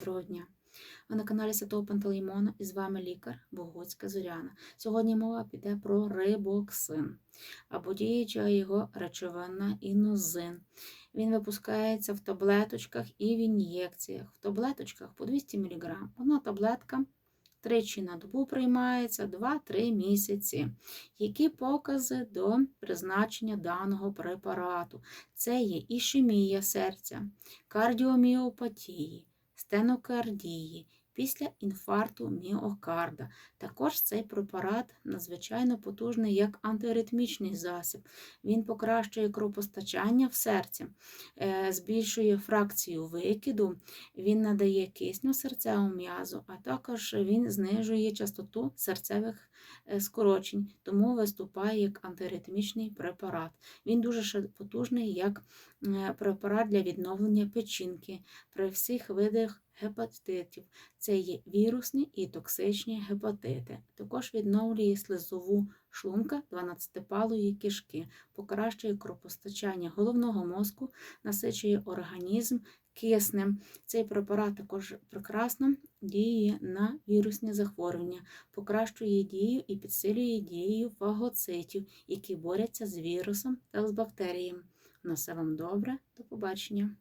Доброго дня! Ви на каналі Святого Пантелеймона і з вами лікар Богуцька Зоряна. Сьогодні мова піде про рибоксин або діюча його речовина інозин. Він випускається в таблеточках і в ін'єкціях. В таблеточках по 200 мг. Одна таблетка тричі на добу приймається 2-3 місяці. Які покази до призначення даного препарату? Це є ішемія серця, кардіоміопатії, стенокардії, після інфаркту міокарда. Також цей препарат надзвичайно потужний як антиаритмічний засіб. Він покращує кровопостачання в серці, е, збільшує фракцію викиду, він надає кисню серцевому м'язу, а також він знижує частоту серцевих скорочень, тому виступає як антиритмічний препарат. Він дуже потужний як е, препарат для відновлення печінки при всіх видах гепатитів. Це є вірусні і токсичні гепатити. Також відновлює слизову шлунка 12-палої кишки, покращує кровопостачання головного мозку, насичує організм киснем. Цей препарат також прекрасно діє на вірусні захворювання, покращує дію і підсилює дію фагоцитів, які борються з вірусом та з бактеріями. На все вам добре, до побачення!